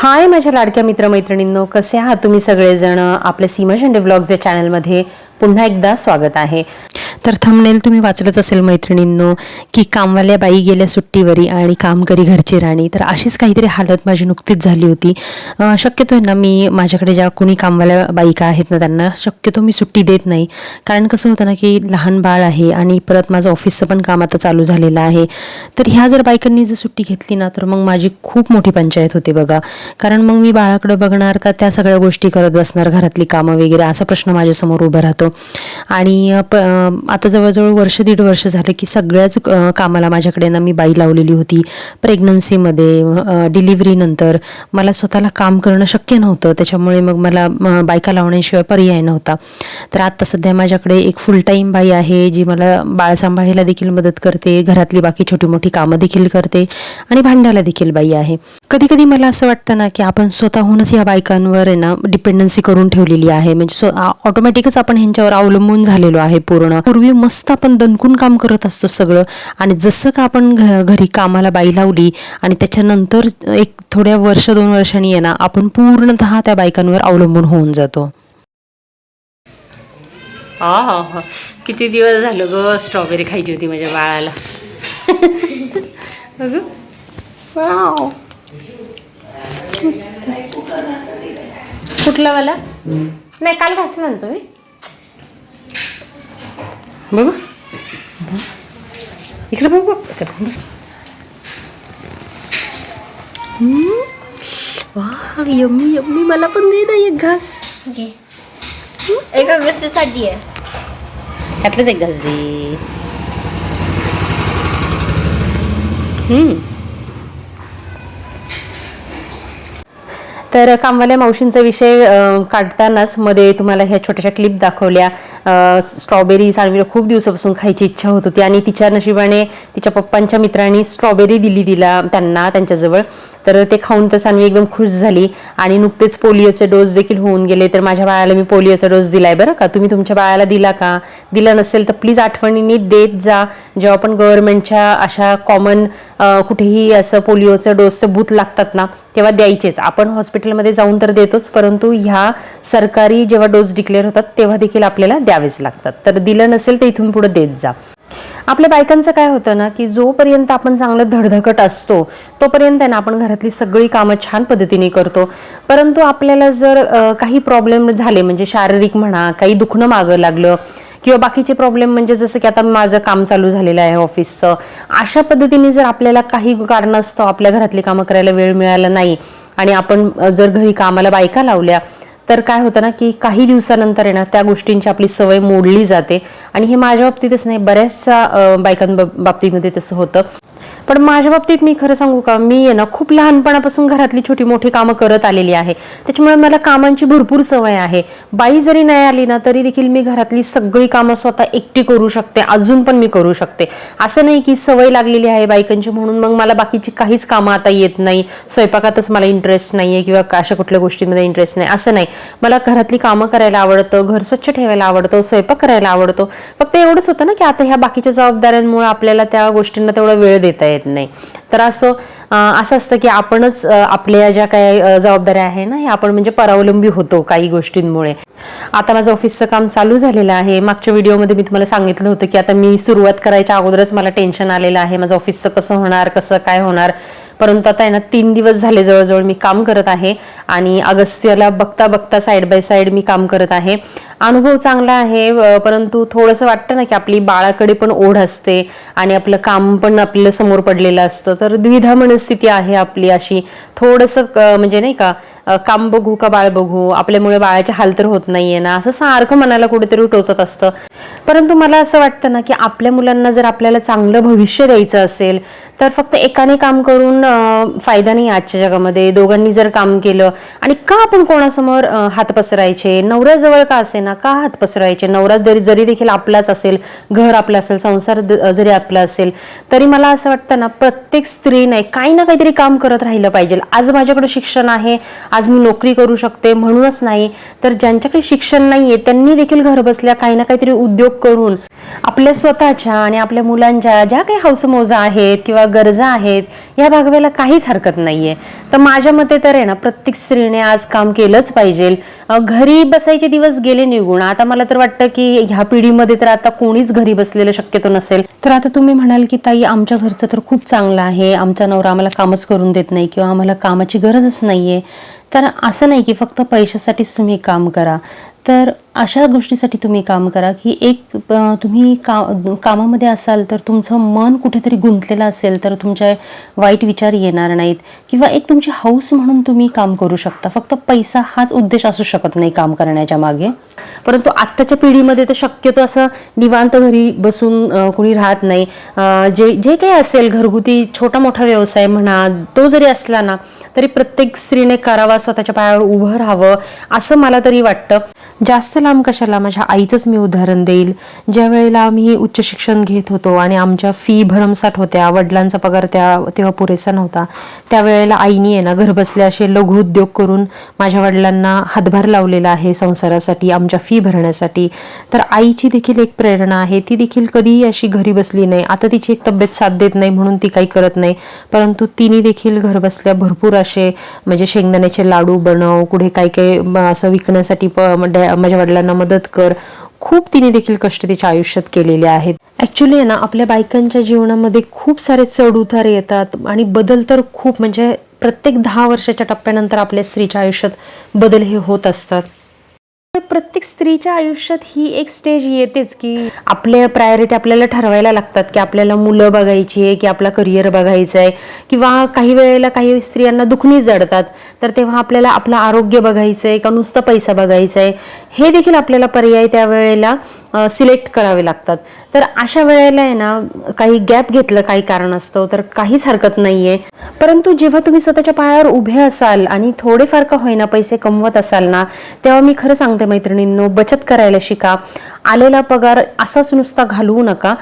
हाय माझ्या लाडक्या मित्रमैत्रिणींनो कसे आहात तुम्ही सगळेजण? आपल्या सीमा शेंडे या चॅनलमध्ये पुन्हा एकदा स्वागत आहे. तर थंबनेल तुम्ही वाचलंच असेल मैत्रिणींनो की कामवाल्या बाई गेल्या सुट्टीवरी आणि काम करी घरची राणी. तर अशीच काहीतरी हालत माझी नुकतीच झाली होती. शक्यतो आहे ना मी माझ्याकडे ज्या कोणी कामवाल्या बायका आहेत ना त्यांना शक्यतो मी सुट्टी देत नाही. कारण कसं होतं ना की लहान बाळ आहे आणि परत माझं ऑफिसचं पण काम आता चालू झालेलं आहे. तर ह्या जर बायकांनी जर सुट्टी घेतली ना तर मग माझी खूप मोठी पंचायत होते बघा. कारण मग मी बाळाकडे बघणार का त्या सगळ्या गोष्टी करत बसणार घरातली कामं वगैरे असा प्रश्न माझ्यासमोर उभा राहतो. आणि प आता जवळजवळ वर्ष दीड वर्ष झाले की सगळ्याच कामाला माझ्याकडे ना मी बाई लावलेली होती. प्रेग्नन्सीमध्ये डिलिव्हरीनंतर मला स्वतःला काम करणं शक्य नव्हतं. त्याच्यामुळे मग मला बायका लावण्याशिवाय पर्याय नव्हता. तर आता सध्या माझ्याकडे एक फुल टाईम बाई आहे जी मला बाळ सांभाळायला देखील मदत करते घरातली बाकी छोटी मोठी कामं देखील करते आणि भांड्याला देखील बाई आहे. कधी कधी मला असं वाटतं ना की आपण स्वतःहूनच या बायकांवर आहे ना डिपेंडन्सी करून ठेवलेली आहे. म्हणजे ऑटोमॅटिकच आपण ह्यांच्यावर अवलंबून झालेलो आहे पूर्ण. पूर्वी मस्त आपण दणकून काम करत असतो सगळं. आणि जसं का आपण घ- घरी कामाला बाई लावली आणि त्याच्यानंतर एक थोड्या वर्ष दोन वर्षांनी ना आपण पूर्णतः त्या बायकांवर अवलंबून होऊन जातो. हा हा हा. किती दिवस झालं ग स्ट्रॉबेरी खायची होती माझ्या बाळाला. कुठला वाला? नाही काल घासला ना तुम्ही? बघू इकडे बघू इकडे बघ. हम्म. वा यम्मी यम्मी मला पण दे ना एक घास एका गोष्टीसाठी आहे यातलंच एक घास दे तर कामवाल्या मावशींचा विषय काढतानाच मध्ये तुम्हाला ह्या छोट्याशा क्लिप दाखवल्या. स्ट्रॉबेरी सानवीला खूप दिवसापासून खायची इच्छा होत होती आणि तिच्या नशिबाने तिच्या पप्पांच्या मित्रांनी स्ट्रॉबेरी दिली दिला त्यांना त्यांच्याजवळ. तर ते खाऊन तर सानवी एकदम खुश झाली आणि नुकतेच पोलिओचे डोस देखील होऊन गेले. तर माझ्या बाळाला मी पोलिओचा डोस दिलाय बरं का? तुम्ही तुमच्या बाळाला दिला का? दिला नसेल तर प्लीज आठवणीने देत जा. जेव्हा आपण गव्हर्नमेंटच्या अशा कॉमन कुठेही असं पोलिओचं डोसचं बूथ लागतात ना तेव्हा द्यायचेच. आपण हॉस्पिटल हॉस्पिटलमध्ये जाऊन तर देतोच परंतु ह्या सरकारी जेव्हा डोस डिक्लेअर होतात तेव्हा देखील आपल्याला द्यावेच लागतात. तर दिलं नसेल तर इथून पुढे देत जा. आपल्या बायकांचं काय होतं ना की जोपर्यंत आपण चांगलं धडधकट असतो तोपर्यंत आहे ना आपण घरातली सगळी कामं छान पद्धतीने करतो. परंतु आपल्याला जर काही प्रॉब्लेम झाले म्हणजे शारीरिक म्हणा काही दुखणं मागं लागलं किंवा बाकीचे प्रॉब्लेम म्हणजे जसं की आता माझं काम चालू झालेलं आहे ऑफिसचं अशा पद्धतीने जर आपल्याला काही कारणास्तव आपल्या घरातली कामं करायला वेळ मिळाला नाही आणि आपण जर घरी कामाला बायका लावल्या तर काय होतं ना की काही दिवसानंतर आहे ना त्या गोष्टींची आपली सवय मोडली जाते. आणि हे माझ्या बाबतीतच नाही बऱ्याचशा बायकांबाबतीमध्ये बाबतीमध्ये तसं होतं. पण माझ्या बाबतीत मी खरं सांगू का मी आहे ना खूप लहानपणापासून घरातली छोटी मोठी कामं करत आलेली आहे. त्याच्यामुळे मला कामांची भरपूर सवय आहे. बाई जरी नाही आली ना तरी देखील मी घरातली सगळी कामं स्वतः एकटी करू शकते. अजून पण मी करू शकते. असं नाही की सवय लागलेली आहे बायकांची म्हणून मग मला बाकीची काहीच कामं आता येत नाही. स्वयंपाकातच मला इंटरेस्ट नाही आहे किंवा अशा कुठल्या गोष्टींमध्ये इंटरेस्ट नाही. असं नाही. मला घरातली कामं करायला आवडतं घर स्वच्छ ठेवायला आवडतं स्वयंपाक करायला आवडतो. फक्त एवढंच होतं ना की आता ह्या बाकीच्या जबाबदाऱ्यांमुळे आपल्याला त्या गोष्टींना तेवढा वेळ देत येत नाही. तर असो असं असतं की आपणच आपल्या ज्या काही जबाबदाऱ्या आहे ना हे आपण म्हणजे परावलंबी होतो काही गोष्टींमुळे. आता माझं ऑफिसचं काम चालू झालेलं आहे. मागच्या व्हिडिओमध्ये मी तुम्हाला सांगितलं होतं की आता मी सुरुवात करायच्या अगोदरच मला टेन्शन आलेलं आहे. माझं ऑफिसचं कसं होणार कसं काय होणार? परंतु आता आहे ना तीन दिवस झाले जवळजवळ मी काम करत आहे आणि अगस्त्यला बघता बघता साईड बाय साईड मी काम करत आहे. अनुभव चांगला आहे परंतु थोडंसं वाटतं ना की आपली बाळाकडे पण ओढ असते आणि आपलं काम पण आपलं समोर पडलेलं असतं. तर द्विधा मनस्थिती आहे आपली अशी. थोडंसं म्हणजे नाही का काम बघू का बाळ बघू आपल्यामुळे बाळाच्या हाल तर होत नाहीये ना असं सारखं मनाला कुठेतरी टोचत असतं. परंतु मला असं वाटतं ना की आपल्या मुलांना जर आपल्याला चांगलं भविष्य द्यायचं असेल तर फक्त एकाने काम करून फायदा नाही आजच्या जगामध्ये. दोघांनी जर काम केलं आणि का आपण कोणासमोर हात पसरायचे? नवऱ्याजवळ का असे ना का हात पसरायचे? नवरा जरी जरी देखील आपलाच असेल घर आपलं असेल संसार जरी आपला असेल तरी मला असं वाटतं ना प्रत्येक स्त्रीने काय काही ना काहीतरी काम करत राहिलं पाहिजे. आज माझ्याकडे शिक्षण आहे आज मी नोकरी करू शकते म्हणूनच नाही. तर ज्यांच्याकडे शिक्षण नाहीये त्यांनी देखील घर बसल्या काही ना काहीतरी उद्योग करून आपल्या स्वतःच्या आणि आपल्या मुलांच्या ज्या काही हौसमौजा आहेत किंवा गरजा आहेत या भागवायला काहीच हरकत नाहीये. तर माझ्या मते तर आहे ना प्रत्येक स्त्रीने आज काम केलंच पाहिजे. घरी बसायचे दिवस गेले निघून आता मला तर वाटतं की ह्या पिढीमध्ये तर आता कोणीच घरी बसलेलं शक्यतो नसेल. तर आता तुम्ही म्हणाल की ताई आमच्या घरचं तर खूप चांगलं आहे आमचा नवरा आम्हाला कामच करून देत नाही किंवा आम्हाला कामाची गरजच नाही आहे तर असं नाही की फक्त पैशासाठीच तुम्ही काम करा. तर अशा गोष्टीसाठी तुम्ही काम करा की एक तुम्ही का कामामध्ये असाल तर तुमचं मन कुठेतरी गुंतलेलं असेल तर तुमच्या वाईट विचार येणार नाहीत. किंवा एक तुमची हौस म्हणून तुम्ही काम करू शकता. फक्त पैसा हाच उद्देश असू शकत नाही काम करण्याच्या मागे. परंतु आत्ताच्या पिढीमध्ये तर शक्यतो असं निवांत घरी बसून कुणी राहत नाही. जे जे काही असेल घरगुती छोटा मोठा व्यवसाय म्हणा तो जरी असला ना तरी प्रत्येक स्त्रीने करावा स्वतःच्या पायावर उभं राहावं असं मला तरी वाटतं. जास्त लांब कशाला माझ्या आईचंच मी उदाहरण देईल. ज्या वेळेला आम्ही उच्च शिक्षण घेत होतो आणि आमच्या फी भरमसाठ होत्या वडिलांचा पगार त्या तेव्हा पुरेसा नव्हता त्यावेळेला आईनी आहे ना घरबसल्या असे लघु उद्योग करून माझ्या वडिलांना हातभार लावलेला आहे संसारासाठी आमच्या फी भरण्यासाठी. तर आईची देखील एक प्रेरणा आहे ती देखील कधीही अशी घरी बसली नाही. आता तिची एक तब्येत साथ देत नाही म्हणून ती काही करत नाही. परंतु तिने देखील घरबसल्या भरपूर असे म्हणजे शेंगदाण्याचे लाडू बनव कुठे काही काही असं विकण्यासाठी प माझ्या वडिलांना मदत कर. खूप तिने देखील कष्ट तिच्या आयुष्यात केलेले आहेत. ऍक्च्युली आहे ना आपल्या बायकांच्या जीवनामध्ये खूप सारे चढ उतार येतात आणि बदल तर खूप म्हणजे प्रत्येक दहा वर्षाच्या टप्प्यानंतर आपल्या स्त्रीच्या आयुष्यात बदल हे होत असतात. प्रत्येक स्त्रीच्या आयुष्यात ही एक स्टेज येतेच की आपल्या प्रायोरिटी आपल्याला ठरवायला लागतात की आपल्याला मुलं बघायची आहे की आपला करिअर बघायचं आहे किंवा काही वेळेला काही स्त्रियांना दुखणी जडतात तर तेव्हा आपल्याला आपलं आरोग्य बघायचं आहे का नुसतं पैसा बघायचा आहे हे देखील आपल्याला पर्याय त्या वेळेला सिलेक्ट करावे लागतात. तर अशा वेळेला आहे ना काही गॅप घेतलं काही कारण असतं तर काहीच हरकत नाहीये. परंतु जेव्हा तुम्ही स्वतःच्या पायावर उभे असाल आणि थोडेफार का होईना पैसे कमवत असाल ना तेव्हा मी खरं सांगते मैत्रिणींनो बचत करायला शिका. आलेला पगार असाच नुसता घालवू नका.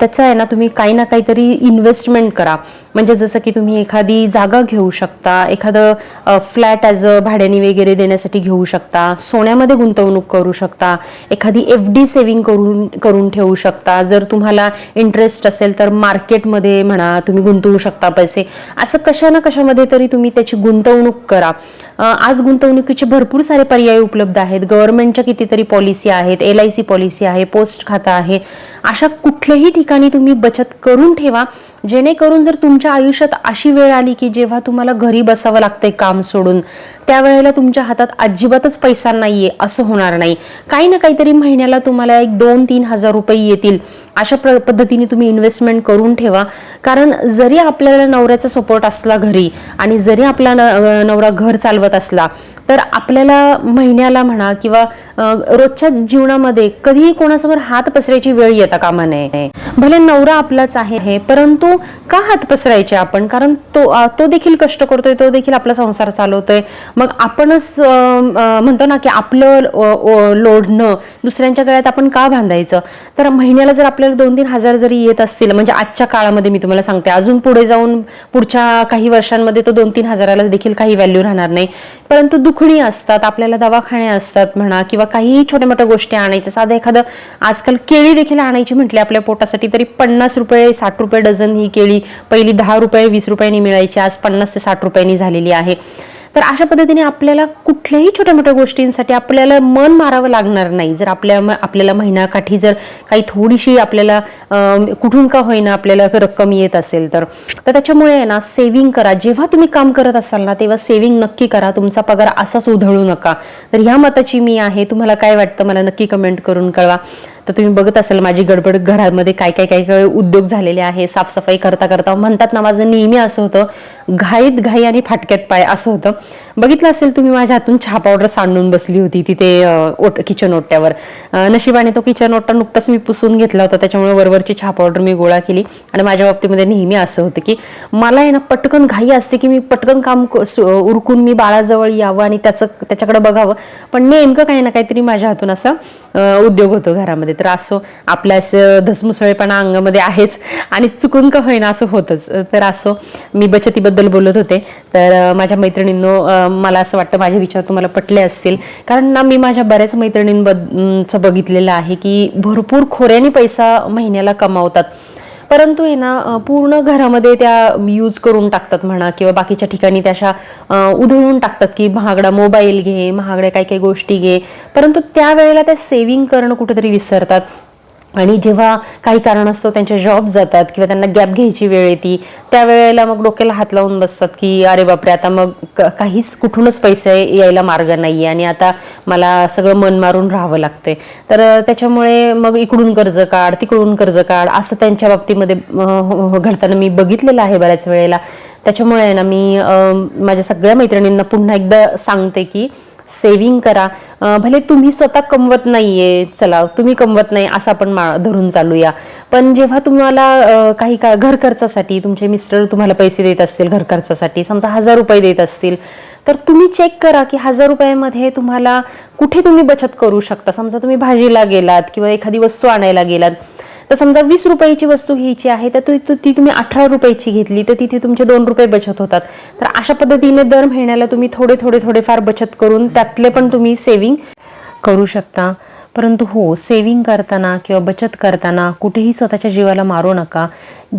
त्याचा आहे ना तुम्ही काही ना काहीतरी इन्व्हेस्टमेंट करा. म्हणजे जसं की तुम्ही एखादी जागा घेऊ शकता एखादं फ्लॅट ॲज अ भाड्याने वगैरे देण्यासाठी घेऊ शकता सोन्यामध्ये गुंतवणूक करू शकता एखादी एफ डी सेव्हिंग करून करून ठेवू शकता. जर तुम्हाला इंटरेस्ट असेल तर मार्केटमध्ये म्हणा तुम्ही गुंतवू शकता पैसे. असं कशा ना कशामध्ये तरी तुम्ही त्याची गुंतवणूक करा. आज गुंतवणुकीचे भरपूर सारे पर्याय उपलब्ध आहेत. गव्हर्नमेंटच्या कितीतरी पॉलिसी आहेत एल आय सी पॉलिसी आहे पोस्ट खाता आहे. अशा कुठल्याही ठिकाणी तुम्ही बचत करून ठेवा. जेणेकरून जर तुमच्या आयुष्यात अशी वेळ आली की जेव्हा तुम्हाला घरी बसावं लागतंय काम सोडून त्यावेळेला तुमच्या हातात अजिबातच पैसा नाहीये असं होणार नाही. काही ना काहीतरी महिन्याला तुम्हाला एक दोन तीन हजार रुपये येतील. अशा प्र पद्धतीने तुम्ही इन्व्हेस्टमेंट करून ठेवा. कारण जरी आपल्याला नवऱ्याचा सपोर्ट असला घरी आणि जरी आपला न- नवरा घर चालवत असला तर आपल्याला महिन्याला म्हणा किंवा रोजच्या जीवनामध्ये कधीही कोणासमोर हात पसरायची वेळ येता कामा नये. भले नवरा आपलाच आहे हे, परंतु का हात पसरायचे आपण? कारण तो तो देखील कष्ट करतोय तो देखील आपला संसार चालवतोय. मग आपणच म्हणतो ना की आपलं लोढणं दुसऱ्यांच्या गळ्यात आपण का बांधायचं? तर महिन्याला जर आपल्याला दोन तीन हजार जरी येत असतील म्हणजे आजच्या काळामध्ये मी तुम्हाला सांगते अजून पुढे जाऊन पुढच्या काही वर्षांमध्ये तो दोन तीन हजाराला देखील काही व्हॅल्यू राहणार नाही. परंतु दुखणी असतात आपल्याला दवाखाने असतात म्हणा किंवा काही छोट्या मोठ्या गोष्टी आणायच्या. साधं एखादं आजकाल केळी देखील आणायची म्हटली आपल्या पोटासाठी तरी पन्नास रुपये साठ रुपये डझन ही केळी पहिली दहा रुपये वीस रुपयांनी मिळायची आज पन्नास ते साठ रुपयांनी झालेली आहे. तर अशा पद्धतीने आपल्याला कुठल्याही छोट्या मोठ्या गोष्टींसाठी आपल्याला मन मारावं लागणार नाही. जर आपल्या आपल्याला महिनाकाठी जर काही थोडीशी आपल्याला कुठून का होईना आपल्याला रक्कम येत असेल तर. तर त्याच्यामुळे आहे ना सेव्हिंग करा. जेव्हा तुम्ही काम करत असाल ना तेव्हा सेव्हिंग नक्की करा. तुमचा पगार असाच उधळू नका. तर ह्या मताची मी आहे. तुम्हाला काय वाटतं? मला नक्की कमेंट करून कळवा. तर तुम्ही बघत असाल माझी गडबड घरामध्ये काय काय काय काय उद्योग झालेले आहे साफसफाई करता करता. म्हणतात ना माझं नेहमी असं होतं घाईत घाई आणि फाटक्यात पाय असं होतं. बघितलं असेल तुम्ही माझ्या हातून चहा पावडर सांडून बसली होती तिथे ओट किचन ओट्यावर. नशिबाने तो किचन ओटा नुकताच मी पुसून घेतला होता त्याच्यामुळे वरवरची चहा पावडर मी गोळा केली. आणि माझ्या बाबतीमध्ये नेहमी असं होतं की मला आहे ना पटकन घाई असते की मी पटकन काम क- सु- उरकून मी बाळाजवळ यावं आणि त्याचं त्याच्याकडे बघावं. पण नेमकं काही ना काहीतरी माझ्या हातून असा उद्योग होतो घरामध्ये. तर असो आपल्या असं धसमुसळेपणा अंगामध्ये आहेच आणि चुकून का होईना असं होतच. तर असो मी बचतीबद्दल बोलत होते. तर माझ्या मैत्रिणींनो मला असं वाटतं माझे विचार तुम्हाला पटले असतील. कारण ना मी माझ्या बऱ्याच मैत्रिणींबद्दलचं बघितलेलं आहे की भरपूर खोऱ्याने पैसा महिन्याला कमावतात. परंतु आहे ना पूर्ण घरामध्ये त्या यूज करून टाकतात म्हणा किंवा बाकीच्या ठिकाणी त्या अशा उधळून टाकतात की महागडा मोबाईल घे महागड्या काही काही गोष्टी घे. परंतु त्यावेळेला त्या सेव्हिंग करणं कुठेतरी विसरतात. आणि जेव्हा काही कारणास्तव त्यांचे जॉब जातात किंवा त्यांना गॅप घ्यायची वेळ येते त्यावेळेला मग डोक्याला हात लावून बसतात की अरे बापरे आता मग काहीच कुठूनच पैसे यायला मार्ग नाही आणि आता मला सगळं मन मारून राहावं लागते तर त्याच्यामुळे मग इकडून कर्ज काढ तिकडून कर्ज काढ असं त्यांच्या बाबतीमध्ये हो, हो- घडताना मी बघितलेलं आहे बऱ्याच वेळेला. त्याच्यामुळे आहे ना मी माझ्या सगळ्या मैत्रिणींना पुन्हा एकदा सांगते की सेविंग करा. भले तुम्ही स्वतः कमवत नाहीये चला तुम्ही कमवत नाही असं आपण मा धरून चालूया. पण जेव्हा तुम्हाला काही का घर खर्चासाठी तुमचे मिस्टर तुम्हाला पैसे देत असतील घर खर्चासाठी समजा हजार रुपये देत असतील तर तुम्ही चेक करा की हजार रुपयामध्ये तुम्हाला कुठे तुम्ही बचत करू शकता. समजा तुम्ही भाजीला गेलात किंवा एखादी वस्तू आणायला गेलात. तर समजा वीस रुपयाची वस्तू घ्यायची आहे तर ती तुम्ही अठरा रुपयाची घेतली तर तिथे तुमचे दोन रुपये बचत होतात. तर अशा पद्धतीने दर महिन्याला तुम्ही थोडे थोडे थोडेफार बचत करून त्यातले पण तुम्ही सेविंग करू शकता. परंतु हो सेविंग करताना किंवा बचत करताना कुठेही स्वतःच्या जीवाला मारू नका.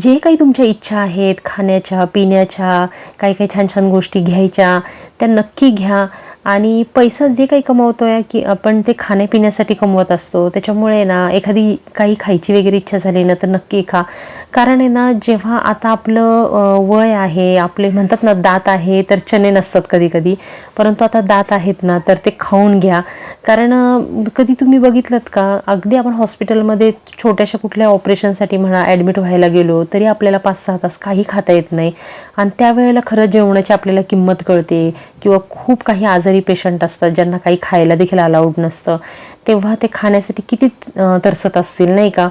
जे काही तुमच्या इच्छा आहेत खाण्याच्या पिण्याच्या काही काही छान छान गोष्टी घ्यायच्या त्या नक्की घ्या. आणि पैसा जे काही कमवतो आहे की आपण ते खाण्यापिण्यासाठी कमवत असतो त्याच्यामुळे ना एखादी काही खायची वगैरे इच्छा झाली ना तर नक्की खा. कारण आहे ना जेव्हा आता आपलं वय आहे आपले म्हणतात ना दात आहे तर चणे नसतात कधी कधी परंतु आता दात आहेत ना तर ते खाऊन घ्या. कारण कधी तुम्ही बघितलं का अगदी आपण हॉस्पिटलमध्ये छोट्याशा कुठल्या ऑपरेशनसाठी म्हणा ॲडमिट व्हायला गेलो तरी आपल्याला पाच सहा तास काही खाता येत नाही. आणि त्यावेळेला खरं जेवणाची आपल्याला किंमत कळते किंवा खूप काही आजार पेशंट असतात ज्यांना काही खायला देखील अलाउड नसतं तेव्हा ते खाण्यासाठी किती तरसत असतील नाही का?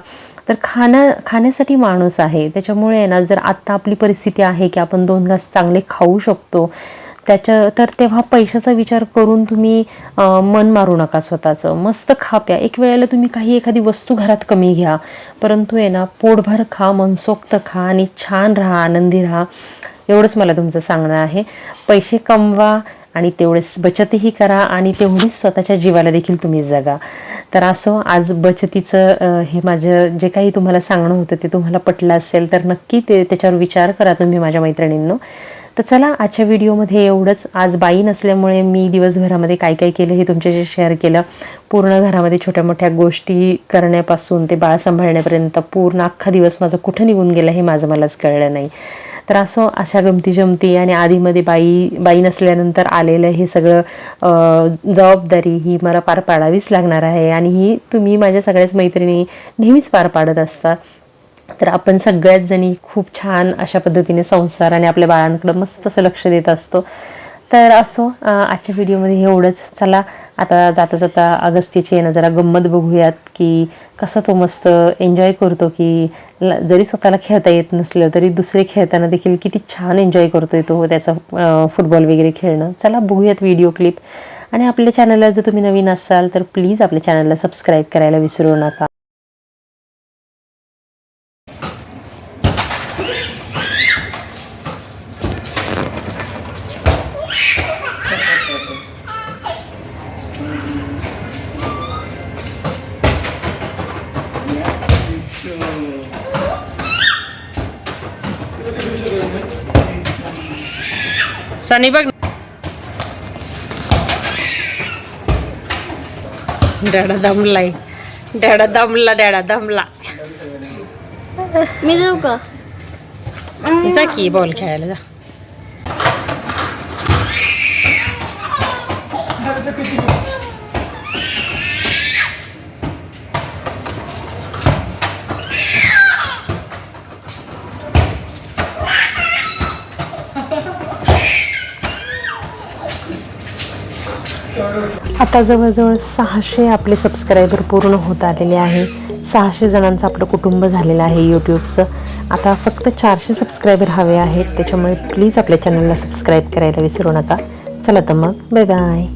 तर खाण्या खाण्यासाठी माणूस आहे. त्याच्यामुळे आहे ना जर आत्ता आपली परिस्थिती आहे की आपण दोन घास चांगले खाऊ शकतो त्याच्या तर तेव्हा पैशाचा विचार करून तुम्ही मन मारू नका स्वतःचं. मस्त खा प्या. एक वेळेला तुम्ही काही एखादी वस्तू घरात कमी घ्या. परंतु आहे ना पोटभर खा मनसोक्त खा आणि छान राहा आनंदी राहा. एवढंच मला तुमचं सांगणं आहे. पैसे कमवा आणि तेवढेच बचतही करा आणि तेवढीच स्वतःच्या जीवाला देखील तुम्ही जगा. तर असं आज बचतीचं हे माझं जे काही तुम्हाला सांगणं होतं ते तुम्हाला पटलं असेल तर नक्की ते त्याच्यावर विचार करा तुम्ही माझ्या मैत्रिणींनो. तर चला आजच्या व्हिडिओमध्ये एवढंच. आज बाई नसल्यामुळे मी दिवसभरामध्ये काय काय केलं हे तुमच्याशी शेअर केलं. पूर्ण घरामध्ये छोट्या मोठ्या गोष्टी करण्यापासून ते बाळ सांभाळण्यापर्यंत पूर्ण अख्खा दिवस माझा कुठं निघून गेला हे माझं मलाच कळलं नाही. तर असं अशा गमती जमती आणि आधीमध्ये बाई बाई नसल्यानंतर आलेलं हे सगळं जबाबदारी ही मला पार पाडावीच लागणार आहे आणि ही तुम्ही माझ्या सगळ्याच मैत्रिणी नेहमीच पार पाडत असता. तर आपण सगळ्याच जणी खूप छान अशा पद्धतीने संसार आणि आपल्या बाळांकडं मस्त असं लक्ष देत असतो. तर असो आजच्या व्हिडिओमध्ये हे एवढंच. चला आता जाता जाता अगस्तीची आहे ना जरा गंमत बघूयात की कसं तो मस्त एन्जॉय करतो की ल- जरी स्वतःला खेळता येत नसलं तरी दुसरे खेळताना देखील किती छान एन्जॉय करतोय तो त्याचा फुटबॉल वगैरे खेळणं. चला बघूयात व्हिडिओ क्लिप आणि आपल्या चॅनलला जर तुम्ही नवीन असाल तर प्लीज आपल्या चॅनलला सबस्क्राईब करायला विसरू नका. सनी बघ. डॅडा दमलाय. डॅडा दमला डॅडा दमला. मी जाऊ का? जा की बॉल खेळायला जा. आता जवळजवळ सहाशे आपले सबस्क्रायबर पूर्ण होत आलेले आहे. सहाशे जणांचं आपलं कुटुंब झालेलं आहे यूट्यूबचं आता फक्त चारशे सबस्क्रायबर हवे आहेत. त्याच्यामुळे प्लीज आपल्या चॅनलला सबस्क्राईब करायला विसरू नका. चला तर मग बाय बाय